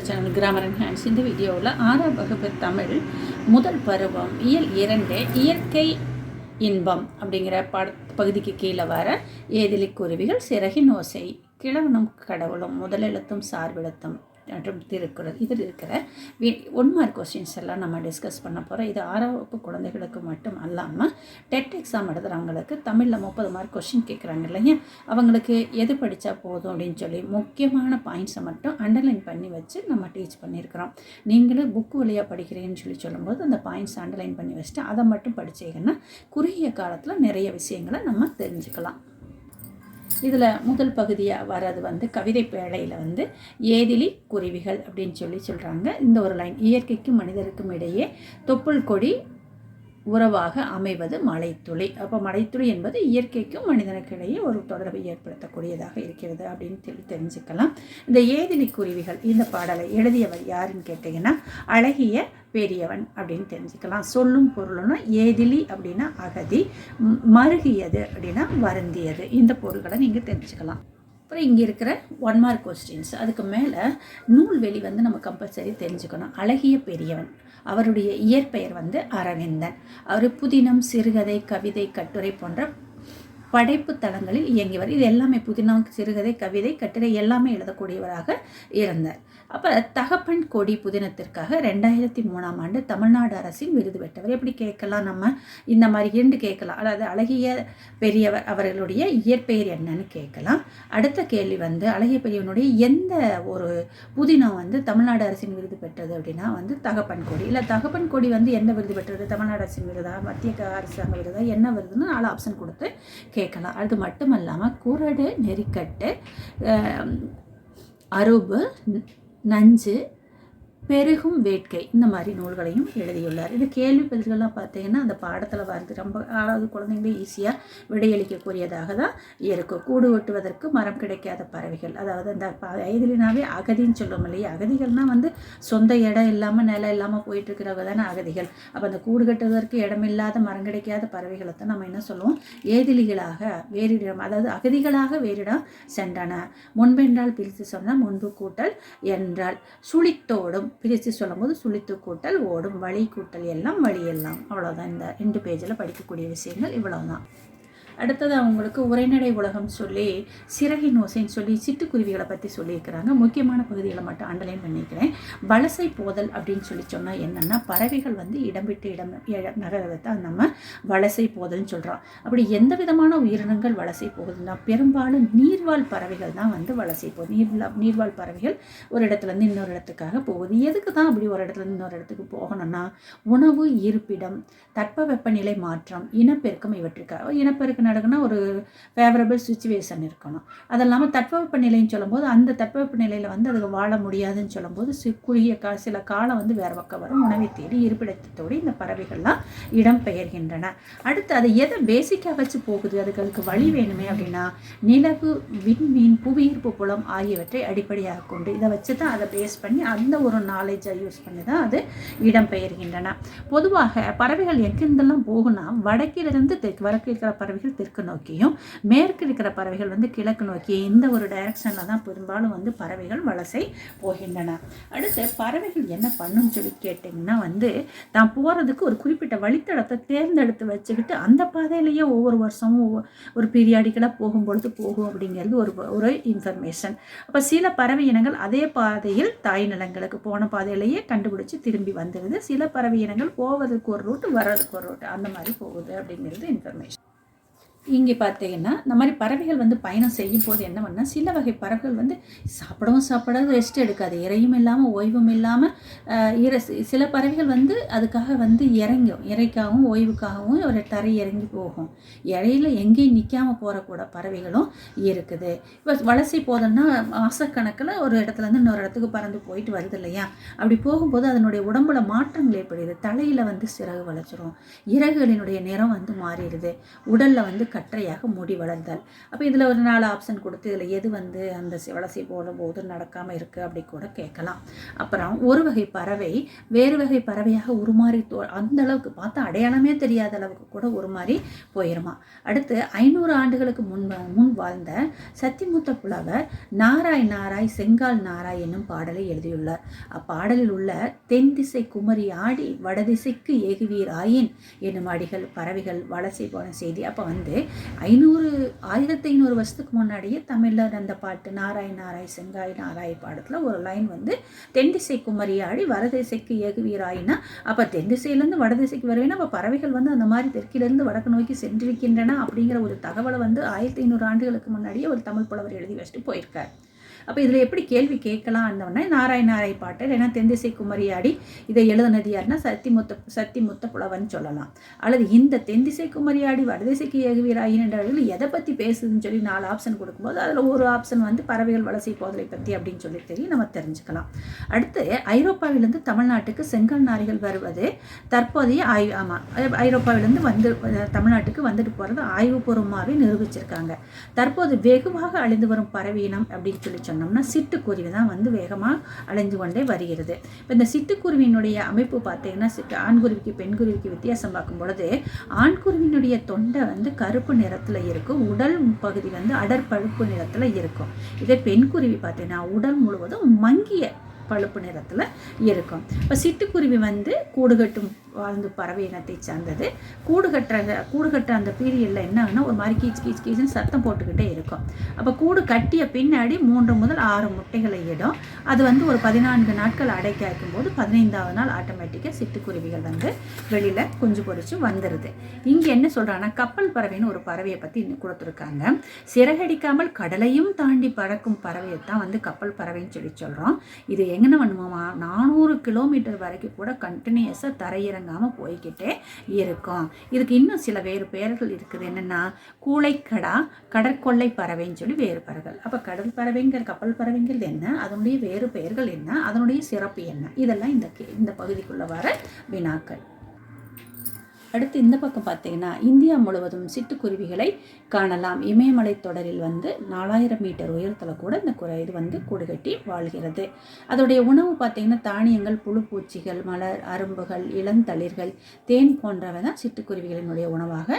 Channel grammar and hands இந்த வீடியோவில் ஆறாம் வகுப்பு தமிழ் முதல் பருவம் இயல் இரண்டு இயற்கை இன்பம் அப்படிங்கிற பாட பகுதிக்கு கீழே வர ஏதிலி குருவிகள் சிறகின் ஓசை கிழவனும் கடவுளும் முதலெழுத்தும் சார்பெழுத்தும். மற்றும் திருக்குறள் இதில் இருக்கிற வி ஒன் மார்க் கொஸ்டின்ஸ் எல்லாம் நம்ம டிஸ்கஸ் பண்ண போகிறோம் இது ஆறாம் வகுப்பு குழந்தைகளுக்கு மட்டும் அல்லாமல் டெட் எக்ஸாம் எழுதுகிறவங்களுக்கு தமிழில் முப்பது மார்க் கொஸ்டின் கேட்குறாங்க இல்லையா? அவங்களுக்கு எது படித்தா போதும் அப்படின்னு சொல்லி முக்கியமான பாயிண்ட்ஸை மட்டும் அண்டர்லைன் பண்ணி வச்சு நம்ம டீச் பண்ணியிருக்கிறோம். நீங்களும் புக்கு வழியாக படிக்கிறீங்கன்னு சொல்லி சொல்லும்போது அந்த பாயிண்ட்ஸ் அண்டர்லைன் பண்ணி வச்சுட்டு அதை மட்டும் படிச்சீங்கன்னா குறுகிய காலத்தில் நிறைய விஷயங்களை நம்ம தெரிஞ்சுக்கலாம். இதில் முதல் பகுதியாக வர்றது வந்து கவிதை பேழையில் வந்து ஏதிலி குருவிகள் அப்படின்னு சொல்லி சொல்கிறாங்க இந்த ஒரு லைன் இயற்கைக்கும் மனிதருக்கும் இடையே தொப்புள் கொடி உறவாக அமைவது மலைத்துளி. அப்போ மலைத்துளி என்பது இயற்கைக்கும் மனிதனுக்கு இடையே ஒரு தொடர்பை ஏற்படுத்தக்கூடியதாக இருக்கிறது அப்படின்னு சொல்லி தெரிஞ்சுக்கலாம். இந்த ஏதிலி குருவிகள் இந்த பாடலை எழுதியவர் யாருன்னு கேட்டிங்கன்னா அழகிய பெரியவன் அப்படின்னு தெரிஞ்சுக்கலாம். சொல்லும் பொருளும்னா ஏதிலி அப்படின்னா அகதி மருகியது அப்படின்னா வருந்தியது. இந்த பொருள்களை நீங்கள் தெரிஞ்சுக்கலாம். அப்புறம் இங்கே இருக்கிற ஒன் மார்க் கொஸ்டின்ஸ் அதுக்கு மேலே நூல்வெளி வந்து நம்ம கம்பல்சரி தெரிஞ்சுக்கணும். அழகிய பெரியவன். அவருடைய இயற்பெயர் வந்து அரவிந்தன். அவர் புதினம் சிறுகதை கவிதை கட்டுரை போன்ற படைப்பு தளங்களில் இயங்கியவர். இது எல்லாமே புதினாவுக்கு சிறுகதை கவிதை கட்டுரை எல்லாமே எழுதக்கூடியவராக இருந்தார். அப்போ தகப்பன் கொடி புதினத்திற்காக ரெண்டாயிரத்தி மூணாம் ஆண்டு தமிழ்நாடு அரசின் விருது பெற்றவர். எப்படி கேட்கலாம் நம்ம? இந்த மாதிரி இரண்டு கேட்கலாம். அதாவது அழகிய பெரியவர் அவர்களுடைய இயற்பெயர் என்னன்னு கேட்கலாம். அடுத்த கேள்வி வந்து அழகிய பெரியவனுடைய எந்த ஒரு புதினம் வந்து தமிழ்நாடு அரசின் விருது பெற்றது அப்படின்னா வந்து தகப்பன் கொடி. இல்லை தகப்பன் கொடி வந்து என்ன விருது பெற்றது? தமிழ்நாடு அரசின் விருதா? மத்திய க- அரசாங்க விருதா? என்ன விருதுன்னு நாலு ஆப்ஷன் கொடுத்து கே கேட்கலாம். அது மட்டும் இல்லாமல் குரடு நெறிக்கட்டு அரும்பு நஞ்சு பெருகும் வேட்கை. இந்த மாதிரி நூல்களையும் எழுதியுள்ளார். இது கேள்வி பதில்கள்லாம் பார்த்தீங்கன்னா அந்த பாடத்தில் வருது ரொம்ப அதாவது குழந்தைங்களே ஈஸியாக விடையளிக்கக்கூடியதாக தான் இருக்கும் கூடு ஒட்டுவதற்கு மரம் கிடைக்காத பறவைகள். அதாவது அந்த வயதிலினாவே அகதின்னு சொல்லுவோம் இல்லையா? அகதிகள்னால் வந்து சொந்த இடம் இல்லாமல் நிலம் இல்லாமல் போயிட்டு இருக்கிறவங்க தானே அகதிகள். அப்போ அந்த கூடு கட்டுவதற்கு இடமில்லாத மரம் கிடைக்காத பறவைகளை தான் நம்ம என்ன சொல்லுவோம்? ஏதிலிகளாக வேறிடம் அதாவது அகதிகளாக வேறிடம் சென்றன. முன்பென்றால் பிரித்து சொன்னால் முன்பு கூட்டல் என்றால் சுழித்தோடும் பிரித்து சொல்லும்போது சுழித்து கூட்டல் ஓடும் வழி கூட்டல் எல்லாம் வழி எல்லாம் அவ்வளோதான் இந்த ரெண்டு பேஜில் படிக்கக்கூடிய விஷயங்கள் இவ்வளோதான் அடுத்தது அவங்களுக்கு உரைநடை உலகம் சொல்லி சிறகின் ஓசைன்னு சொல்லி சிட்டுக்குருவிகளை பற்றி சொல்லியிருக்கிறாங்க. முக்கியமான பகுதிகளை மட்டும் அண்டர்லைன் பண்ணிக்கிறேன். வலசை போதல் அப்படின்னு சொல்லி சொன்னால் என்னென்னா பறவைகள் வந்து இடம் விட்டு இடம் நகரத்தை தான் நம்ம வலசை போதல்னு சொல்கிறோம் அப்படி எந்த விதமான உயிரினங்கள் வலசை போகுதுன்னா பெரும்பாலும் நீர்வாழ் பறவைகள் தான் வந்து வலசை போகுது நீர்வா நீர்வாழ் பறவைகள் ஒரு இடத்துலேருந்து இன்னொரு இடத்துக்காக போகுது. எதுக்கு தான் அப்படி ஒரு இடத்துலேருந்து இன்னொரு இடத்துக்கு போகணும்னா உணவு இருப்பிடம் தட்பவெப்பநிலை மாற்றம் இனப்பெருக்கம் இவற்றுக்காக எதுக்கு நடக்குன்னா ஒரு ஃபேவரபிள் சுச்சுவேஷன் இருக்கணும். அது இல்லாமல் தட்பவெப்ப நிலைன்னு சொல்லும்போது அந்த தட்பவெப்ப நிலையில் வந்து அதுக்கு வாழ முடியாதுன்னு சொல்லும்போது சி- குறுகிய கா சில காலம் வந்து வேறு பக்கம் வரும். உணவை தேடி இருப்பிடத்தோடு இந்த பறவைகள்லாம் இடம் பெயர்கின்றன. அடுத்து அது எதை பேசிக்காக வச்சு போகுது? அதுக்கு அதுக்கு வழி வேணுமே அப்படின்னா நிலவு விண்மீன் புவியீர்ப்பு புலம் ஆகியவற்றை அடிப்படையாக கொண்டு இதை வச்சு தான் அதை பேஸ் பண்ணி அந்த ஒரு நாலேஜை யூஸ் பண்ணி தான் அது இடம் பெயர்கின்றன. பொதுவாக பறவைகள் எங்கிருந்தெல்லாம் போகும்னா வடக்கிலிருந்து தெற்கு வடக்கு இருக்கிற பறவைகள் தெற்கு நோக்கியும் மேற்கு இருக்கிற பறவைகள் வந்து கிழக்கு நோக்கி இந்த ஒரு டைரக்ஷனில் தான் பெரும்பாலும் வந்து பறவைகள் வலசை போகின்றன. அடுத்து பறவைகள் என்ன பண்ணுன்னு சொல்லி கேட்டிங்கன்னா வந்து தான் போகிறதுக்கு ஒரு குறிப்பிட்ட வழித்தடத்தை தேர்ந்தெடுத்து வச்சுக்கிட்டு அந்த பாதையிலேயே ஒவ்வொரு வருஷமும் ஒரு பீரியாடிக்கலாக போகும்பொழுது போகும் அப்படிங்கிறது ஒரு ஒரு இன்ஃபர்மேஷன் அப்போ சில பறவை இனங்கள் அதே பாதையில் தாய் நிலங்களுக்கு போன பாதையிலேயே கண்டுபிடிச்சு திரும்பி வந்துடுது சில பறவை இனங்கள் போவதற்கு ஒரு ரூட் வர்றதுக்கு ஒரு ரூட் அந்த மாதிரி போகுது அப்படிங்கிறது இன்ஃபர்மேஷன் இங்கே பார்த்தீங்கன்னா இந்த மாதிரி பறவைகள் வந்து பயணம் செய்யும் போது என்ன பண்ணால் சில வகை பறவைகள் வந்து சாப்பிடவும் சாப்பிடாது ரெஸ்ட் எடுக்காது. இறையும் இல்லாமல் ஓய்வும் இல்லாமல் இர சில பறவைகள் வந்து அதுக்காக வந்து இறங்கும். இறைக்காகவும் ஓய்வுக்காகவும் ஒரு தரை இறங்கி போகும். இறையில் எங்கேயும் நிற்காம போகிறக்கூட பறவைகளும் இருக்குது. இப்போ வலசை போதோம்னா மாசக்கணக்கில் ஒரு இடத்துலேருந்து இன்னொரு இடத்துக்கு பறந்து போயிட்டு வருது இல்லையா? அப்படி போகும்போது அதனுடைய உடம்புல மாற்றங்கள் ஏற்படுது. தலையில் வந்து சிறகு வளைச்சிரும் இறகுகளினுடைய நிறம் வந்து மாறிடுது. உடலில் வந்து கற்றையாக முடி வளர்ந்தால் அப்போ இதில் ஒரு நாலு ஆப்ஷன் கொடுத்து இதில் எது வந்து அந்த சி- போடும்போது நடக்காமல் இருக்குது அப்படி கூட கேட்கலாம். அப்புறம் ஒரு வகை பறவை வேறு வகை பறவையாக உருமாறி தோ- அந்த அளவுக்கு பார்த்தா அடையாளமே தெரியாத அளவுக்கு கூட உருமாறி போயிருமா. அடுத்து ஐநூறு ஆண்டுகளுக்கு முன் முன் வாழ்ந்த சத்திமுத்த புலவர் நாராய் நாராய் செங்கால் நாராய் என்னும் பாடலை எழுதியுள்ளார். அப்பாடலில் உள்ள தென் திசை குமரி ஆடி வடதிசைக்கு ஏகுவீர் ஆயின் என்னும் அடிகள் பறவைகள் வலசை போன செய்தி அப்போ வந்து ஐநூறு ஆயிரத்தி ஐநூறு வருஷத்துக்கு முன்னாடியே தமிழில் அந்த பாட்டு நாராய் நாராய் செங்காய் நாராய் பாடத்தில் ஒரு லைன் வந்து தென் திசை குமரி ஆடி வடதிசைக்கு ஏகுவீர் அப்போ தென் திசையிலேருந்து வடதிசைக்கு வருவேன்னா அப்போ பறவைகள் வந்து அந்த மாதிரி தெற்கிலிருந்து வடக்கு நோக்கி சென்றிருக்கின்றன அப்படிங்கிற ஒரு தகவலை வந்து ஆயிரத்தி ஐநூறு ஆண்டுகளுக்கு முன்னாடியே ஒரு தமிழ் புலவர் எழுதி வச்சுட்டு போயிருக்கார். அப்போ இதில் எப்படி கேள்வி கேட்கலாம் அந்தவொடனே நாராய் நாராய் பாட்டு இல்லைன்னா தென்திசை குமரியாடி இதை எழுதுனது யாருன்னா சத்திமுத்த சத்திமுத்த புலவன் சொல்லலாம். அல்லது இந்த தென்திசை குமரியாடி வடதிசைக்கு ஏகுவீராயின் என்றவர்கள் எதை பற்றி பேசுதுன்னு சொல்லி நாலு ஆப்ஷன் கொடுக்கும்போது அதில் ஒரு ஆப்ஷன் வந்து பறவைகள் வலசை போதலை பற்றி அப்படின்னு சொல்லி தெரியும் நம்ம தெரிஞ்சுக்கலாம். அடுத்து ஐரோப்பாவிலிருந்து தமிழ்நாட்டுக்கு செங்கல் நாரிகள் வருவது தற்போதைய ஆய்வு ஆமாம் ஐரோப்பாவிலிருந்து வந்து தமிழ்நாட்டுக்கு வந்துட்டு போகிறது ஆய்வுபூர்வமாகவே நிரூபிச்சிருக்காங்க. தற்போது வெகுவாக அழிந்து வரும் பறவை இனம் அப்படின்னு சொல்லி சொன்னோம்னா சிட்டுக்குருவி தான் வந்து வேகமாக அழிஞ்சு கொண்டே வருகிறது. இப்போ இந்த சிட்டுக்குருவியினுடைய அமைப்பு பார்த்தீங்கன்னா சிட்டு ஆண்குருவிக்கு பெண்குருவிக்கு வித்தியாசம் பார்க்கும் பொழுது ஆண்குருவியினுடைய தொண்டை வந்து கருப்பு நிறத்தில் இருக்கும் உடல் பகுதி வந்து அடர் பழுப்பு நிறத்தில் இருக்கும். இதே பெண்குருவி பார்த்தீங்கன்னா உடல் முழுவதும் மங்கிய பழுப்பு நிறத்தில் இருக்கும். இப்போ சிட்டுக்குருவி வந்து கூடு கட்டும் வாழ்ந்து பறவை இனத்தை சார்ந்தது. கூடு கட்டுற அந்த கூடு கட்டுற அந்த பீரியடில் என்ன ஆகுனா ஒரு மாதிரி கீச் கீச் கீச்சுன்னு சத்தம் போட்டுக்கிட்டே இருக்கும். அப்போ கூடு கட்டிய பின்னாடி மூன்று முதல் ஆறு முட்டைகளை இடும். அது வந்து ஒரு பதினான்கு நாட்கள் அடைக்க வைக்கும்போது பதினைந்தாவது நாள் ஆட்டோமேட்டிக்காக சிட்டுக்குருவிகள் வந்து வெளியில் குஞ்சு பொறிச்சு வந்துடுது இங்கே என்ன சொல்கிறாங்கன்னா கப்பல் பறவைன்னு ஒரு பறவையை பற்றி இன்னும் கொடுத்துருக்காங்க. சிறகடிக்காமல் கடலையும் தாண்டி பறக்கும் பறவையை தான் வந்து கப்பல் பறவைன்னு சொல்லி சொல்கிறோம் இது எங்கே பண்ணுவோமா நானூறு கிலோமீட்டர் வரைக்கும் கூட கண்டினியூஸாக தரையிறங்காமல் போய்க்கிட்டே இருக்கும். இதுக்கு இன்னும் சில வேறு பெயர்கள் இருக்குது. என்னென்னா கூளைக்கடா கடற்கொள்ளை பறவைன்னு சொல்லி வேறு பறவைகள். அப்போ கடல் பறவைங்கிற கப்பல் பறவைங்கிறது என்ன? அதனுடைய வேறு பெயர்கள் என்ன? அதனுடைய சிறப்பு என்ன? இதெல்லாம் இந்த இந்த பகுதிக்குள்ளே வர வினாக்கள். அடுத்து இந்த பக்கம் பார்த்தீங்கன்னா இந்தியா முழுவதும் சிட்டுக்குருவிகளை காணலாம். இமயமலை தொடரில் வந்து நாலாயிரம் மீட்டர் உயரத்தில் கூட இந்த குறை இது வந்து கூடு கட்டி வாழ்கிறது. அதோடைய உணவு பார்த்தீங்கன்னா தானியங்கள் புழுப்பூச்சிகள் மலர் அரும்புகள் இளந்தளிர்கள் தேன் போன்றவை தான் சிட்டுக்குருவிகளினுடைய உணவாக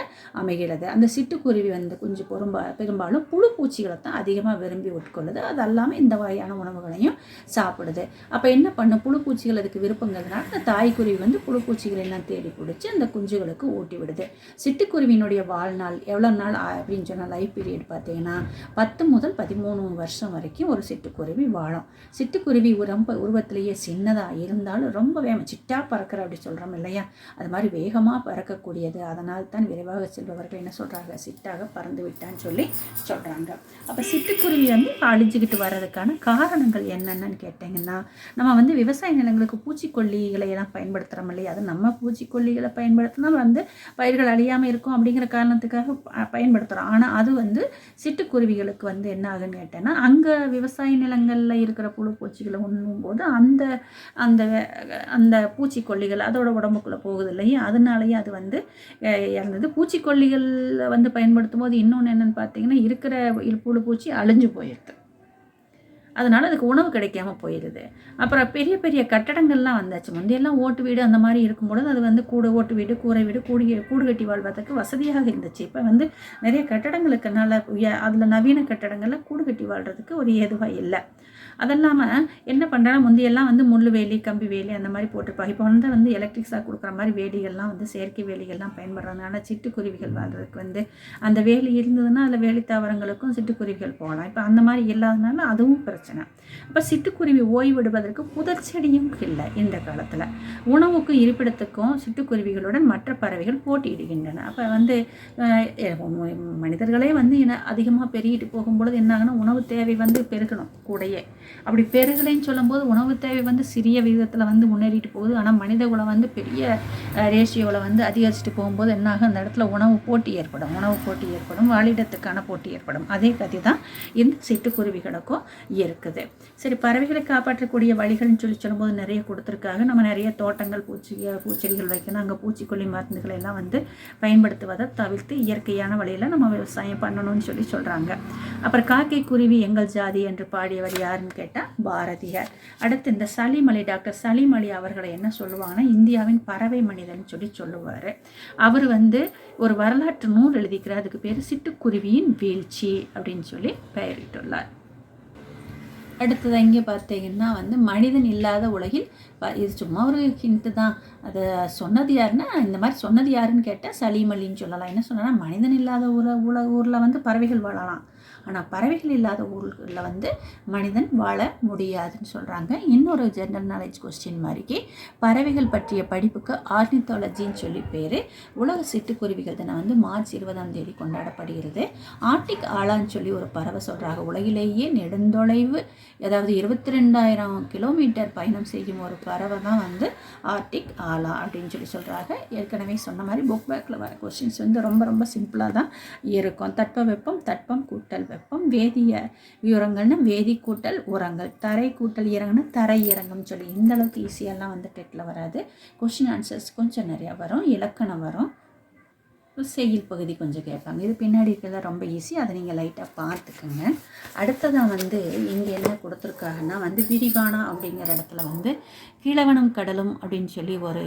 அமைகிறது. அந்த சிட்டுக்குருவி வந்து கொஞ்சம் பெரும்பா பெரும்பாலும் புழுப்பூச்சிகளை தான் அதிகமாக விரும்பி உட்கொள்ளுது. அது அல்லாமல் இந்த வகையான உணவுகளையும் சாப்பிடுது. அப்போ என்ன பண்ணும்? புழுப்பூச்சிகள் அதுக்கு விருப்பங்கிறதுனால அந்த தாய்க்குருவி வந்து புழுப்பூச்சிகளை எல்லாம் தேடி பிடிச்சி அந்த குஞ்சுகளுக்கு ஊட்டி விடுது சிட்டுக்குருவியினுடைய வாழ்நாள் எவ்வளோ நாள் அப்படின்னு சொன்னால் லைஃப் பீரியட் பார்த்தீங்கன்னா பத்து முதல் பதிமூணு வருஷம் வரைக்கும் ஒரு சிட்டுக்குருவி வாழும். சிட்டுக்குருவி ரொம்ப உருவத்திலேயே சின்னதாக இருந்தாலும் ரொம்ப வேகம் சிட்டா பறக்கிற அப்படி சொல்கிறோம் இல்லையா? அது மாதிரி வேகமாக பறக்கக்கூடியது. அதனால் தான் விரைவாக செல்பவர்கள் என்ன சொல்கிறாங்க சிட்டாக பறந்து விட்டான்னு சொல்லி சொல்கிறாங்க அப்போ சிட்டுக்குருவி வந்து அழிஞ்சிக்கிட்டு அழிஞ்சுக்கிட்டு வர்றதுக்கான காரணங்கள் என்னென்னு கேட்டிங்கன்னா நம்ம வந்து விவசாய நிலங்களுக்கு பூச்சிக்கொல்லிகளை எல்லாம் பயன்படுத்துகிறோம் இல்லையா? அது நம்ம பூச்சிக்கொல்லிகளை பயன்படுத்தினா வந்து பயிர்கள் அழியாமல் இருக்கும் அப்படிங்கிற காரணத்துக்காக ப- பயன்படுத்துகிறோம் ஆனால் அது வந்து சிட்டுக்குருவிகளுக்கு வந்து என்ன ஆகுன்னு கேட்டேன்னா அங்கே விவசாய நிலங்களில் இருக்கிற புழு பூச்சிகளை உண்ணும் போது அந்த அந்த அந்த பூச்சிக்கொல்லிகள் அதோட உடம்புக்குள்ளே போகுது இல்லையா? அதனாலேயே அது வந்து இறந்தது. பூச்சிக்கொல்லிகள் வந்து பயன்படுத்தும் போது இன்னொன்று என்னென்னு பார்த்தீங்கன்னா இருக்கிற புழு பூச்சி அழிஞ்சு போயிடுது. அதனால் அதுக்கு உணவு கிடைக்காம போயிடுது அப்புறம் பெரிய பெரிய கட்டடங்கள்லாம் வந்தாச்சு. முந்தையெல்லாம் ஓட்டு வீடு அந்த மாதிரி இருக்கும்பொழுது அது வந்து கூடு ஓட்டு வீடு கூரை வீடு கூடி கூடு கட்டி வாழ்வதற்கு வசதியாக இருந்துச்சு. இப்போ வந்து நிறைய கட்டடங்களுக்குனால அதில் நவீன கட்டடங்களில் கூடு கட்டி வாழ்கிறதுக்கு ஒரு ஏதுவாக இல்லை. அதெல்லாமல் என்ன பண்ணுறாங்க முந்தையெல்லாம் வந்து முள் வேலி கம்பி வேலி அந்த மாதிரி போட்டிருப்பாங்க. இப்போ வந்து வந்து எலக்ட்ரிக்ஸாக கொடுக்குற மாதிரி வேலிகள்லாம் வந்து செயற்கை வேலிகள்லாம் பயன்படுறாங்க. ஆனால் சிட்டுக்குருவிகள் வாழ்றதுக்கு வந்து அந்த வேலி இருந்ததுன்னா அதில் வேலி தாவரங்களுக்கும் சிட்டுக்குருவிகள் போகலாம். இப்போ அந்த மாதிரி இல்லாதனால அதுவும் பிரச்சனை. அப்போ சிட்டுக்குருவி ஓய்விடுவதற்கு புதர் செடியும் இல்லை இந்த காலத்தில். உணவுக்கும் இருப்பிடத்துக்கும் சிட்டுக்குருவிகளுடன் மற்ற பறவைகள் போட்டியிடுகின்றன. அப்போ வந்து மனிதர்களே வந்து இன அதிகமாக பெருகிட்டு போகும்பொழுது என்னாகனா உணவு தேவை வந்து பெருகணும் கூடையே. அப்படி பெருகலைன்னு சொல்லும்போது உணவு தேவை வந்து சிறிய விகிதத்தில் வந்து முன்னேறிட்டு போகுது. ஆனால் மனித குலம் வந்து பெரிய ரேஷியோவில் வந்து அதிகரிச்சுட்டு போகும்போது என்னாகும்? அந்த இடத்துல உணவு போட்டி ஏற்படும். உணவு போட்டி ஏற்படும். வாழிடத்துக்கான போட்டி ஏற்படும். அதே கதை தான் இந்த சிட்டுக்குருவிகளுக்கும் இருக்குது. சரி பறவைகளை காப்பாற்றக்கூடிய வழிகள்னு சொல்லி சொல்லும்போது நிறைய கொடுத்துருக்காங்க. நம்ம நிறைய தோட்டங்கள் பூச்சி பூச்செடிகள் வைக்கணும். அங்கே பூச்சிக்கொல்லி மருந்துகளை எல்லாம் வந்து பயன்படுத்துவதை தவிர்த்து இயற்கையான வழியில் நம்ம விவசாயம் பண்ணணும்னு சொல்லி சொல்கிறாங்க அப்புறம் காக்கை குருவி எங்கள் ஜாதி என்று பாடியவர் யாருன்னு கேட்டால் பாரதியார். அடுத்து இந்த சலீம் அலி டாக்டர் சலீம் அலி அவர்களை என்ன சொல்லுவாங்கன்னா இந்தியாவின் பறவை மனிதன் சொல்லி சொல்லுவார். அவர் வந்து ஒரு வரலாற்று நூல் எழுதிக்கிறார். அதுக்கு பேர் சிட்டுக்குருவியின் வீழ்ச்சி அப்படின்னு சொல்லி பெயரிட்டுள்ளார். அடுத்தது இங்கே பார்த்தீங்கன்னா வந்து மனிதன் இல்லாத உலகில் இது சும்மா ஒரு ஹிண்ட்டு தான். அது சொன்னது யாருன்னா இந்த மாதிரி சொன்னது யாருன்னு கேட்டால் சலீம் அலின்னு சொல்லலாம். என்ன சொன்னால் மனிதன் இல்லாத ஊர உல ஊரில் வந்து பறவைகள் வாழலாம். ஆனால் பறவைகள் இல்லாத ஊர்களில் வந்து மனிதன் வாழ முடியாதுன்னு சொல்கிறாங்க இன்னொரு ஜென்ரல் நாலேஜ் கொஸ்டின் மாதிரிக்கு பறவைகள் பற்றிய படிப்புக்கு ஆர்னித்தாலஜின்னு சொல்லி பேர். உலக சிட்டுக்குருவிகள் தினம் வந்து மார்ச் இருபதாம் தேதி கொண்டாடப்படுகிறது. ஆர்டிக் ஆளான்னு சொல்லி ஒரு பறவை சொல்கிறாங்க உலகிலேயே நெடுந்தொலைவு அதாவது இருபத்தி ரெண்டாயிரம் கிலோமீட்டர் பயணம் செய்யும் ஒரு வரவை தான் வந்து ஆர்டிக் ஆலா அப்படின்னு சொல்லி சொல்கிறாங்க ஏற்கனவே சொன்ன மாதிரி புக் பேக்கில் வர கொஸ்டின்ஸ் வந்து ரொம்ப ரொம்ப சிம்பிளாக தான் இருக்கும். தட்ப வெப்பம் தட்பம் கூட்டல் வெப்பம் வேதிய உரங்கள்னு வேதி கூட்டல் உரங்கள். தரை கூட்டல் இறங்குன்னு தரை இறங்கும்னு சொல்லி இந்தளவுக்கு ஈஸியாலாம் ஈஸியெல்லாம் வந்து டெட்டில் வராது. கொஷின் ஆன்சர்ஸ் கொஞ்சம் நிறையா வரும் இலக்கணம் வரும். செய்யில் பகுதி கொஞ்சம் கேட்பாங்க. இது பின்னாடி இருக்கிறத ரொம்ப ஈஸி அதை நீங்கள் லைட்டாக பார்த்துக்கோங்க. அடுத்ததாக வந்து இங்கே என்ன கொடுத்துருக்காங்கன்னா வந்து விரிவானா அப்படிங்கிற இடத்துல வந்து கிழவனும் கடலும் அப்படின்னு சொல்லி ஒரு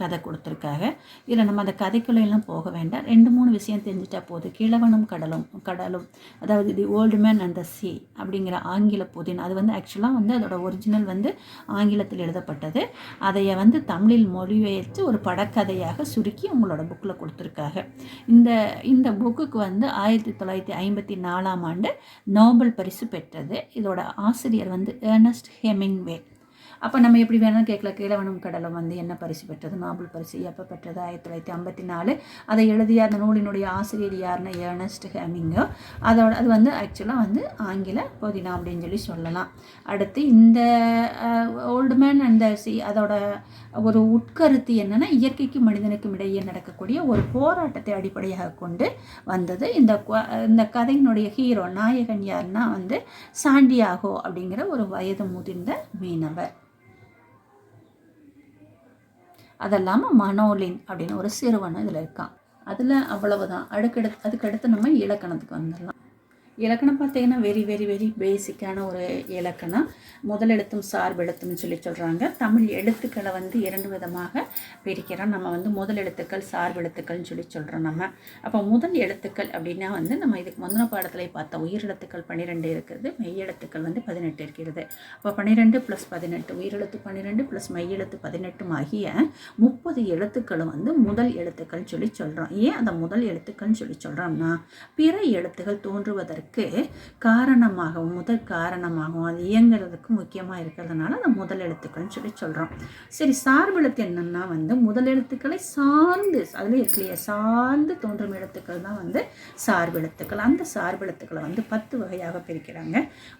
கதை கொடுத்துருக்காங்க. இதில் நம்ம அந்த கதைக்குள்ளையெல்லாம் போக வேண்டாம். ரெண்டு மூணு விஷயம் தெரிஞ்சிட்டா போதும். கிழவனும் கடலும் கடலும். அதாவது the old man and the sea அப்படிங்கிற ஆங்கில புதின். அது வந்து ஆக்சுவலாக வந்து அதோட ஒரிஜினல் வந்து ஆங்கிலத்தில் எழுதப்பட்டது. அதைய வந்து தமிழில் மொழிபெயர்த்து ஒரு படக்கதையாக சுருக்கி உங்களோட புக்கில் கொடுத்துருக்காங்க. இந்த இந்த புக்குக்கு வந்து ஆயிரத்தி தொள்ளாயிரத்தி ஐம்பத்தி நாலாம் ஆண்டு நோபல் பரிசு பெற்றது. இதோட ஆசிரியர் வந்து ஏர்னஸ்ட் ஹெமிங்வே அப்போ நம்ம எப்படி வேணாலும் கேட்கல கீழவனும் கடலும் வந்து என்ன பரிசு பெற்றது? நோபல் பரிசு எப்போ பெற்றது? ஆயிரத்தி தொள்ளாயிரத்தி ஐம்பத்தி நாலு. அதை எழுதிய அந்த நூலினுடைய ஆசிரியர் யாருன்னா? Ernest Hemingway. அதோட அது வந்து ஆக்சுவலாக வந்து ஆங்கில புதினா அப்படின்னு சொல்லி சொல்லலாம். அடுத்து இந்த ஓல்டு மேன் அந்த சி அதோட ஒரு உட்கருத்து என்னென்னா இயற்கைக்கும் மனிதனுக்கும் இடையே நடக்கக்கூடிய ஒரு போராட்டத்தை அடிப்படையாக கொண்டு வந்தது. இந்த இந்த கதையினுடைய ஹீரோ நாயகன் யாருன்னா வந்து சாண்டியாகோ அப்படிங்கிற ஒரு வயது முதிர்ந்த மீனவர். அது இல்லாமல் மனோலின் அப்படின்னு ஒரு சிறுவனும் இதில் இருக்கான். அதில் அவ்வளவுதான். அடுக்கடுத்து அதுக்கடுத்து நம்ம இலக்கணத்துக்கு வந்துடலாம். இலக்கணம் பார்த்தீங்கன்னா வெரி வெரி வெரி பேசிக்கான ஒரு இலக்கணம். முதல் எழுத்தும் சார்பெழுத்தும்னு சொல்லி சொல்கிறாங்க தமிழ் எழுத்துக்களை வந்து இரண்டு விதமாக பிரிக்கிறோம். நம்ம வந்து முதல் எழுத்துக்கள் சார்பெழுத்துக்கள்னு சொல்லி சொல்கிறோம் நம்ம. அப்போ முதல் எழுத்துக்கள் அப்படின்னா வந்து நம்ம இதுக்கு முந்தின பாடத்தில் பார்த்த உயிரெழுத்துக்கள் பன்னிரெண்டு இருக்குது மெய்யெழுத்துக்கள் வந்து பதினெட்டு இருக்கிறது அப்போ பன்னிரெண்டு ப்ளஸ் பதினெட்டு உயிரெழுத்து பன்னிரெண்டு ப்ளஸ் மெய் எழுத்து பதினெட்டும் ஆகிய முப்பது எழுத்துக்களும் வந்து முதல் எழுத்துக்கள் சொல்லி சொல்கிறோம் ஏன் அந்த முதல் எழுத்துக்கள்னு சொல்லி சொல்கிறோம்னா பிற எழுத்துக்கள் தோன்றுவதற்கு இருக்கிறதுக்கு காரணமாகவும் முதல் காரணமாகவும் அது இயங்குறதுக்கு முக்கியமாக இருக்கிறதுனால அந்த முதல் எழுத்துக்கள்னு சொல்லி சொல்கிறோம் சரி சார்பெழுத்து என்னென்னா வந்து முதல் எழுத்துக்களை சார்ந்து அதில் இருக்கலையே சார்ந்து தோன்றும் எழுத்துக்கள் தான் வந்து சார்பெழுத்துக்கள். அந்த சார்பெழுத்துக்களை வந்து பத்து வகையாக பிரிக்கிறாங்க.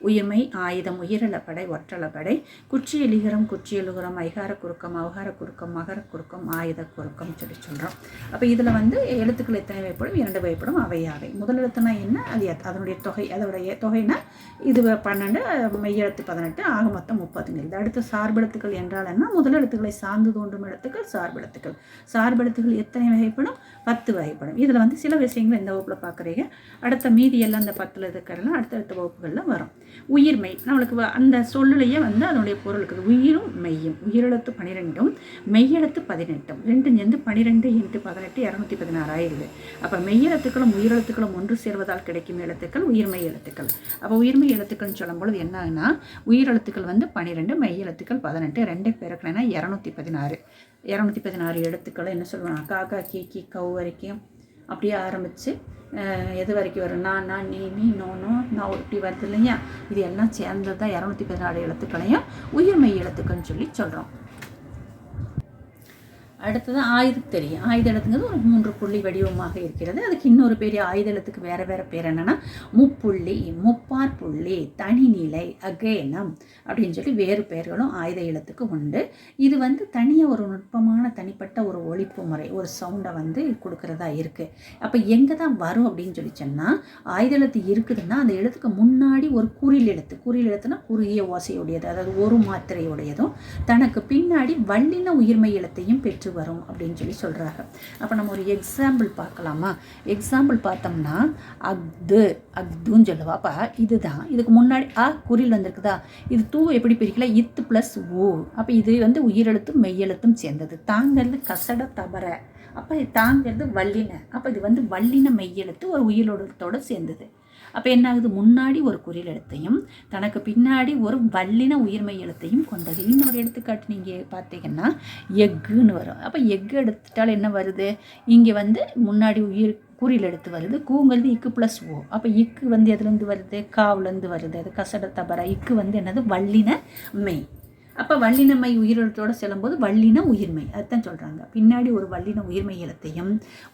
உயிர்மை ஆயுதம் உயிரிழப்படை ஒற்றளப்படை குச்சி எலிகரம் குச்சி எழுகுரம் ஐகார குறுக்கம் அவகார குறுக்கம் மகர குறுக்கம் ஆயுத குறுக்கம் சொல்லி சொல்கிறோம் அப்போ இதில் வந்து எழுத்துக்கள் எத்தனை வகைப்படும்? இரண்டு வகைப்படும். அவை அவை முதல் எழுத்துனா என்ன? அது அதனுடைய தொகை அதோடைய தொகைனா இது பன்னெண்டு மெய்யெழுத்து பதினெட்டு ஆக மொத்தம் முப்பதுங்கிறது அடுத்து சார்பெழுத்துக்கள் என்றால் என்ன? முதல் எழுத்துக்களை சார்ந்து தோன்றும் எழுத்துக்கள் சார்பெழுத்துக்கள். சார்பெழுத்துக்கள் எத்தனை வகைப்படும்? பத்து வகைப்படும். இதில் வந்து சில விஷயங்கள் இந்த வகுப்பில் பார்க்குறீங்க. அடுத்த மீதி எல்லாம் இந்த பத்தில் இருக்கிறலாம் அடுத்தடுத்த வகுப்புகளில் வரும். உயிர்மை நம்மளுக்கு அந்த சொல்லுலேயே வந்து அதனுடைய பொருள் இருக்குது. உயிரும் மெய்யும். உயிரெழுத்து பன்னிரெண்டும் மெய்யெழுத்து பதினெட்டும். ரெண்டு சேர்ந்து பன்னிரெண்டு இன்ட்டு பதினெட்டு இரநூத்தி பதினாறு ஆயிடுது. அப்போ மெய்யெழுத்துக்களும் உயிரெழுத்துக்களும் ஒன்று சேர்வதால் கிடைக்கும் எழுத்துக்கள் உயிர்மை எழுத்துக்கள். அப்போ உயிர்மை எழுத்துக்கள்னு சொல்லும்பொழுது என்னன்னா உயிரெழுத்துக்கள் வந்து பன்னிரெண்டு மெய் எழுத்துக்கள் பதினெட்டு ரெண்டு பேருக்குனா இரநூத்தி பதினாறு இரநூத்தி பதினாறு எழுத்துக்களை என்ன சொல்லுவாங்க? காக்கா கீ கி கவு வரைக்கும் அப்படியே ஆரம்பித்து எது வரைக்கும் வரும்? நான் நான் நீ நீ நோ நோ நான் இப்படி வருது இல்லையா? இது எல்லாம் சேர்ந்தது தான் இரநூத்தி பதினாறு எழுத்துக்களையும் உயிர்மை எழுத்துக்கள்னு சொல்லி சொல்கிறோம் அடுத்தது ஆயுதத்தறி தெரியும். ஒரு மூன்று புள்ளி வடிவமாக இருக்கிறது. அதுக்கு இன்னொரு பெரிய ஆயுதளத்துக்கு வேறு வேறு பேர் என்னென்னா முப்புள்ளி முப்பார் புள்ளி தனிநிலை அகேனம் அப்படின்னு சொல்லி வேறு பெயர்களும் ஆயுத எழுத்துக்கு உண்டு. இது வந்து தனியாக ஒரு நுட்பமான தனிப்பட்ட ஒரு ஒழிப்பு முறை ஒரு சவுண்டை வந்து கொடுக்குறதா இருக்குது அப்போ எங்கே தான் வரும் அப்படின்னு சொல்லி சொன்னால் ஆயுத எழுத்து இருக்குதுன்னா அந்த எழுத்துக்கு முன்னாடி ஒரு குறில் எழுத்து. குறில் எழுத்துனா குறுகிய ஓசையுடையது அதாவது ஒரு மாத்திரையுடையதும் தனக்கு பின்னாடி வல்லின உயிர்மை எழுத்தையும் பெற்று வரும் அப்படின்னு சொல்லி சொல்கிறாங்க அப்போ நம்ம ஒரு எக்ஸாம்பிள் பார்க்கலாமா? எக்ஸாம்பிள் பார்த்தோம்னா அக்து அக்துன்னு சொல்லுவா. அப்போ இதுதான். இதுக்கு முன்னாடி ஆ குரில் வந்திருக்குதா? இது தூ எப்படி பிரிக்கல? இத்து ப்ளஸ் ஓ. அப்போ இது வந்து உயிரெழுத்தும் மெய்யெழுத்தும் சேர்ந்தது. தாங்கிறது கசட தவற. அப்போ தாங்கிறது வல்லின. அப்போ இது வந்து வல்லின மெய்யெழுத்து ஒரு உயிரெழுத்தோடு சேர்ந்தது. அப்போ என்ன ஆகுது முன்னாடி ஒரு குறில் எழுத்தையும் தனக்கு பின்னாடி ஒரு வல்லின உயிர்மை எழுத்தையும் கொண்டது. இன்னொரு எடுத்துக்காட்டு நீங்கள் பார்த்தீங்கன்னா எக்குன்னு வரும். அப்போ எக்கு எடுத்துட்டால் என்ன வருது? இங்கே வந்து முன்னாடி உயிர் குறியில் எடுத்து வருது. கூங்கிறது இக்கு ப்ளஸ் ஓ. அப்போ இக்கு வந்து எதுலேருந்து வருது? காவுலேருந்து வருது. அது கசட தபரா இக்கு வந்து என்னது? வல்லின மெய். அப்போ வல்லினமை உயிரிழத்தோடு செல்லும்போது வல்லின உயிர்மை அதுதான் சொல்கிறாங்க பின்னாடி ஒரு வல்லின உயிர்மை எழுத்தையும்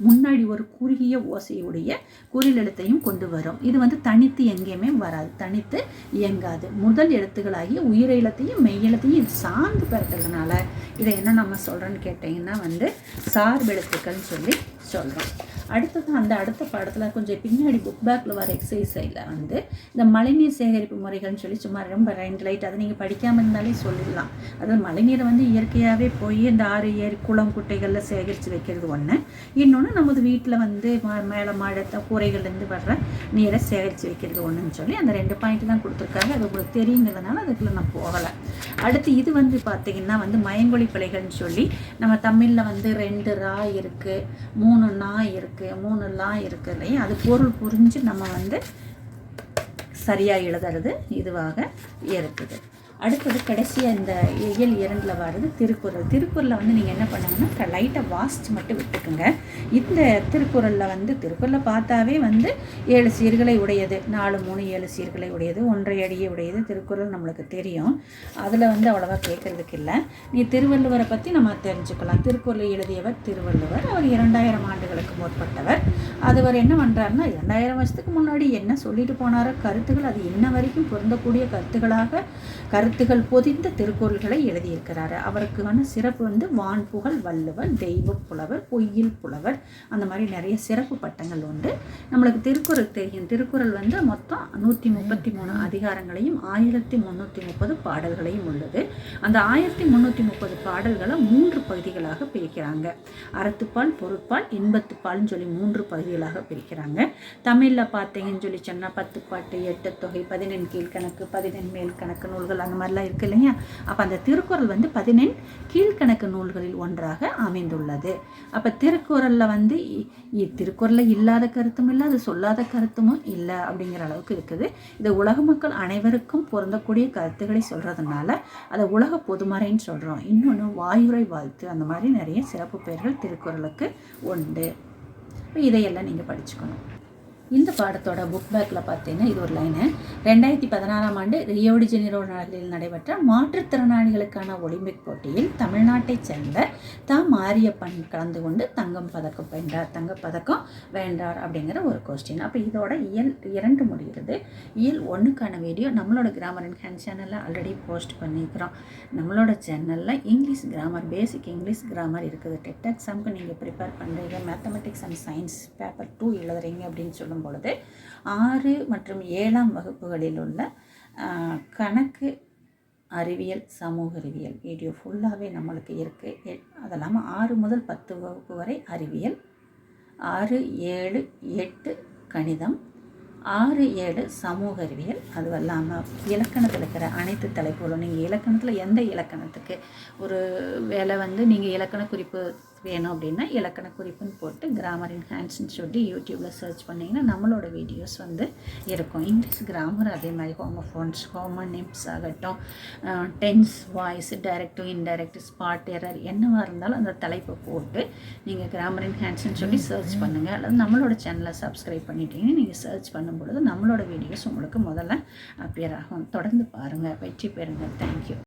முன்னாடி ஒரு குறுகிய ஓசையுடைய குரில் எழுத்தையும் கொண்டு வரும். இது வந்து தனித்து எங்கேயுமே வராது தனித்து இயங்காது. முதல் எழுத்துக்களாகிய உயிர் எழுத்தையும் மெய் எழுத்தையும் இது சார்ந்து பிறக்கிறதுனால இதை என்ன நம்ம சொல்கிறோன்னு கேட்டிங்கன்னா வந்து சார்பெழுத்துக்கள்னு சொல்லி சொல்கிறோம் அடுத்தது அந்த அடுத்த பாடத்தில் கொஞ்சம் பின்னாடி புக் பேக்கில் வர எக்ஸசைஸில் வந்து இந்த மழைநீர் சேகரிப்பு முறைகள்னு சொல்லி சும்மா ரொம்ப ரெண்டு லைட் அதை நீங்கள் படிக்காமல் இருந்தாலே சொல்லிடலாம். அதாவது மழைநீரை வந்து இயற்கையாகவே போய் இந்த ஆறு ஏரி குளம் குட்டைகளில் சேகரித்து வைக்கிறது ஒன்று இன்னொன்று நமது வீட்டில் வந்து மேலே மாடத்த கூரைகள்லேருந்து வர்ற நீரை சேகரித்து வைக்கிறது ஒன்றுன்னு சொல்லி அந்த ரெண்டு பாயிண்ட் தான் கொடுத்துருக்காங்க. அது உங்களுக்கு தெரியுங்கிறதுனால அதுக்குள்ளே நான் போகலை. அடுத்து இது வந்து பார்த்திங்கன்னா வந்து மயங்கொழி பிழைகள்னு சொல்லி நம்ம தமிழில் வந்து ரெண்டு ரா இருக்குது மூணு நா இருக்குது இருக்குது லா இருக்குது இல்லையா? அது பொருள் புரிஞ்சு நம்ம வந்து சரியாக எழுதுறது இதுவாக இருக்குது. அடுத்தது கடைசியாக இந்த இயல் இரண்டில் வர்றது திருக்குறள். திருக்குறளில் வந்து நீங்கள் என்ன பண்ணுங்கன்னா லைட்டாக வாசித்து மட்டும் விட்டுக்குங்க. இந்த திருக்குறளில் வந்து திருக்குறளில் பார்த்தாவே வந்து ஏழு சீர்களை உடையது. நாலு மூணு ஏழு சீர்களை உடையது. ஒன்றை அடியை உடையது. திருக்குறள் நம்மளுக்கு தெரியும். அதில் வந்து அவ்வளோவா கேட்குறதுக்கு இல்லை. நீ திருவள்ளுவரை பற்றி நம்ம தெரிஞ்சுக்கலாம். திருக்குறளை எழுதியவர் திருவள்ளுவர். அவர் இரண்டாயிரம் ஆண்டுகளுக்கு முற்பட்டவர். அதுவர் என்ன பண்ணுறாருன்னா இரண்டாயிரம் வருஷத்துக்கு முன்னாடி என்ன சொல்லிட்டு போனாரோ கருத்துக்கள் அது இன்ன வரைக்கும் பொருந்தக்கூடிய கருத்துக்களாக கருத்து கருத்துகள் பொதிந்த திருக்குறள்களை எழுதியிருக்கிறாரு. அவருக்கான சிறப்பு வந்து வான் புகழ் வள்ளுவர் தெய்வ புலவர் பொய்யில் புலவர் அந்த மாதிரி நிறைய சிறப்பு பட்டங்கள் உண்டு. நம்மளுக்கு திருக்குறள் தெரியும். திருக்குறள் வந்து மொத்தம் நூற்றி முப்பத்தி மூணு அதிகாரங்களையும் ஆயிரத்தி முந்நூற்றி முப்பது பாடல்களையும் உள்ளது. அந்த ஆயிரத்தி முந்நூற்றி முப்பது பாடல்களை மூன்று பகுதிகளாக பிரிக்கிறாங்க. அறத்துப்பால் பொருட்பால் இன்பத்துப்பால்னு சொல்லி மூன்று பகுதிகளாக பிரிக்கிறாங்க. தமிழில் பார்த்தீங்கன்னு சொல்லி சொன்னால் பத்து பாட்டு எட்டு தொகை பதினெண் கீழ்கணக்கு பதினெண் மேல் கணக்கு நூல்கள் அந்த மாதிரிலாம் இருக்குது இல்லையா? அப்போ அந்த திருக்குறள் வந்து பதினெண் கீழ்கணக்கு நூல்களில் ஒன்றாக அமைந்துள்ளது. அப்போ திருக்குறளில் வந்து திருக்குறளில் இல்லாத கருத்தும் இல்லை அது சொல்லாத கருத்துமும் இல்லை அப்படிங்கிற அளவுக்கு இருக்குது. இது உலக மக்கள் அனைவருக்கும் பொருந்தக்கூடிய கருத்துக்களை சொல்கிறதுனால அதை உலக பொதுமறைன்னு சொல்கிறோம் இன்னொன்று வாயுரை வாழ்த்து அந்த மாதிரி நிறைய சிறப்பு பெயர்கள் திருக்குறளுக்கு உண்டு. இதையெல்லாம் நீங்கள் படிச்சுக்கணும். இந்த பாடத்தோட புக் பேக்கில் பார்த்தீங்கன்னா இது ஒரு லைனு ரெண்டாயிரத்தி பதினாறாம் ஆண்டு ரியோடி ஜெனிரோ நாளில் நடைபெற்ற மாற்றுத்திறனாளிகளுக்கான ஒலிம்பிக் போட்டியில் தமிழ்நாட்டைச் சேர்ந்த தா. மாரியப்பன் கலந்து கொண்டு தங்கம் பதக்கம் வென்றார். தங்கப்பதக்கம் வேண்டார் அப்படிங்கிற ஒரு கொஸ்டின் அப்போ இதோட இயல் இரண்டு முடிகிறது. இயல் ஒன்றுக்கான வீடியோ நம்மளோட கிராமர் அண்ட் ஹேண்ட் சேனலில் ஆல்ரெடி போஸ்ட் பண்ணியிருக்கிறோம். நம்மளோட சேனலில் English grammar basic English grammar இருக்குது. டெட் எக்ஸாமுக்கு நீங்கள் ப்ரிப்பேர் பண்ணுறீங்க mathematics and science paper two எழுதுறீங்க அப்படின்னு பொழுது ஆறு மற்றும் ஏழாம் வகுப்புகளில் உள்ள கணக்கு அறிவியல் சமூக அறிவியல் வீடியோ ஃபுல்லாகவே நம்மளுக்கு இருக்குது அது இல்லாமல் ஆறு முதல் பத்து வகுப்பு வரை அறிவியல் ஆறு ஏழு எட்டு கணிதம் ஆறு ஏழு சமூக அறிவியல். அது இல்லாமல் இலக்கணத்தில் இருக்கிற அனைத்து தலைப்புகளும் நீங்கள் இலக்கணத்தில் எந்த இலக்கணத்துக்கு ஒரு வேலை வந்து நீங்கள் இலக்கண குறிப்பு வேணும் அப்படின்னா இலக்கண குறிப்புன்னு போட்டு கிராமர் இன்ஹான்ஸ்னு சொல்லி யூடியூப்பில் சர்ச் பண்ணிங்கன்னா நம்மளோட வீடியோஸ் வந்து இருக்கும். இங்கிலீஷ் கிராமர் அதே மாதிரி ஹோமோஃபோன்ஸ் ஹோமன் நிம்ஸ் ஆகட்டும் tense voice direct indirect spot error என்னவாக இருந்தாலும் அந்த தலைப்பை போட்டு நீங்கள் கிராமர் இன்ஹான்ஸ்னு சொல்லி சர்ச் பண்ணுங்கள் அல்லது நம்மளோட சேனலை சப்ஸ்கிரைப் பண்ணிட்டீங்கன்னா நீங்கள் சர்ச் பண்ணும்பொழுது நம்மளோட வீடியோஸ் உங்களுக்கு முதல்ல அப்பியர் ஆகும். தொடர்ந்து பாருங்கள் வெற்றி பெறுங்கள் தேங்க்யூ